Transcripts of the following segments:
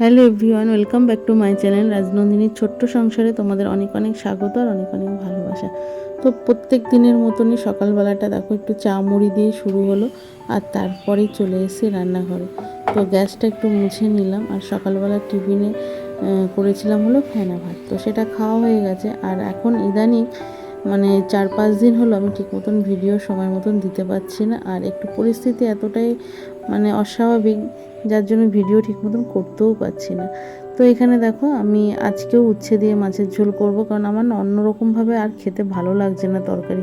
Hello everyone, welcome back to my channel রাজনন্দিনীর ছোট্ট সংসারে। তোমাদের অনেক অনেক স্বাগত আর অনেক অনেক ভালোবাসা। তো প্রত্যেক দিনের মতনই সকালবেলাটা দেখো, একটু চা মুড়ি দিয়ে শুরু হলো আর তারপরেই চলে এসেছি রান্নাঘরে। তো গ্যাসটা একটু মুছে নিলাম আর সকালবেলা টিফিনে করেছিলাম হলো ফেনা ভাত। তো সেটা খাওয়া হয়ে গেছে আর এখন ইদানিং মানে চার পাঁচ দিন হলো আমি ঠিক মতন ভিডিও সময় মতন দিতে পারছি না। আর একটু পরিস্থিতি এতটাই মানে অস্বাভাবিক, যার জন্য ভিডিও ঠিক মতন করতেও পারছি না। তো এখানে দেখো, আমি আজকেও উচ্ছে দিয়ে মাছের ঝোল করব, কারণ আমার না অন্যরকমভাবে আর খেতে ভালো লাগছে না তরকারি।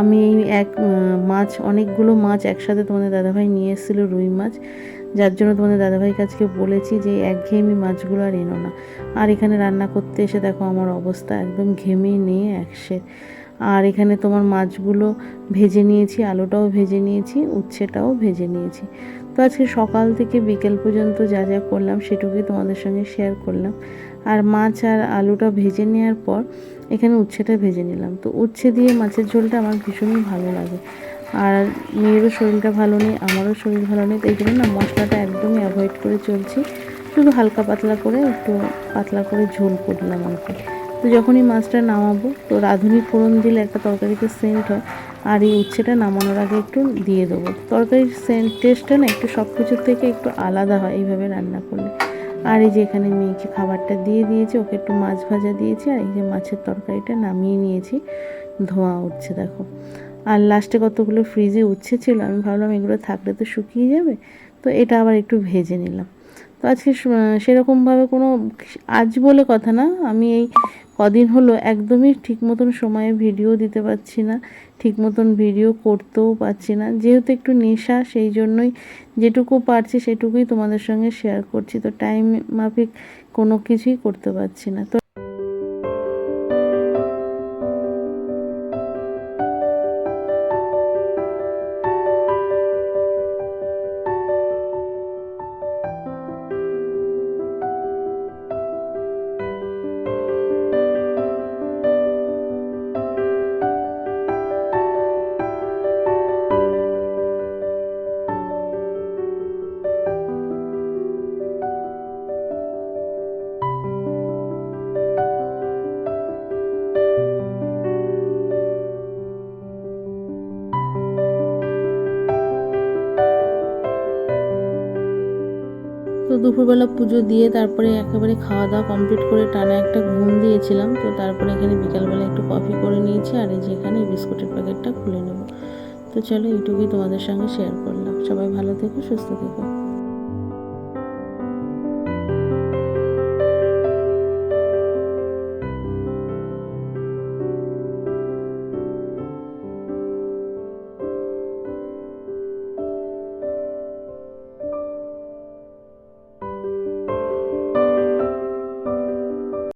আমি এই এক মাছ, অনেকগুলো মাছ একসাথে তোমাদের দাদাভাই নিয়ে এসেছিল রুই মাছ। যার জন্য তোমাদের দাদাভাইকে আজকে বলেছি যে একঘেয়েমি মাছগুলো আর এনো না। আর এখানে রান্না করতে এসে দেখো আমার অবস্থা একদম ঘেমে নিয়ে একসে। আর এখানে তোমার মাছগুলো ভেজে নিয়েছি, আলুটাও ভেজে নিয়েছি, উচ্ছেটাও ভেজে নিয়েছি। তো আজকে সকাল থেকে বিকেল পর্যন্ত যা যা করলাম সেটুকুই তোমাদের সঙ্গে শেয়ার করলাম। আর মাছ আর আলুটা ভেজে নেওয়ার পর এখানে উচ্ছেটা ভেজে নিলাম। তো উচ্ছে দিয়ে মাছের ঝোলটা আমার ভীষণই ভালো লাগে। আর মেয়েরও শরীরটা ভালো নেই, আমারও শরীর ভালো নেই, তো এই জন্য না মশলাটা একদমই অ্যাভয়েড করে চলছি। শুধু হালকা পাতলা করে একটু পাতলা করে ঝোল করলাম আর কি তো যখনই মাছটা নামাবো, তো রাঁধুনি ফোড়ন দিলে একটা তরকারিতে সেন্ট হয়, আর এই উচ্ছেটা নামানোর আগে একটু দিয়ে দেবো। তরকারির সেন্ট টেস্টটা না একটু সব কিছুর থেকে একটু আলাদা হয় এইভাবে রান্না করলে। আর এই যে এখানে মেয়েকে খাবারটা দিয়ে দিয়েছি, ওকে একটু মাছ ভাজা দিয়েছি, আর এই যে মাছের তরকারিটা নামিয়ে নিয়েছি, ধোঁয়া উঠছে দেখো। আর লাস্টে কতগুলো ফ্রিজে উচ্ছে ছিল, আমি ভাবলাম এগুলো থাকলে তো শুকিয়ে যাবে। তো এটা আবার একটু ভেজে নিলাম। তো আজকে সেরকমভাবে কোনো আজ বলে কথা না, আমি এই কদিন হলো একদমই ঠিক মতন সময়ে ভিডিও দিতে পারছি না, ঠিক মতন ভিডিও করতেও পারছি না। যেহেতু একটু নেশা, সেই জন্যই যেটুকু পারছি সেটুকুই তোমাদের সঙ্গে শেয়ার করছি। তো টাইম মাফিক কোনো কিছুই করতে পারছি না। তো দুপুরবেলা পুজো দিয়ে তারপরে একেবারে খাওয়া দাওয়া কমপ্লিট করে টানা একটা ঘুম দিয়েছিলাম। তো তারপরে এখানে বিকালবেলা একটু কফি করে নিয়েছি আর এই যে এখানে বিস্কুটের প্যাকেটটা খুলে নেব। তো চলো এইটুকুই তোমাদের সঙ্গে শেয়ার করলাম। সবাই ভালো থেকো, সুস্থ থেকো।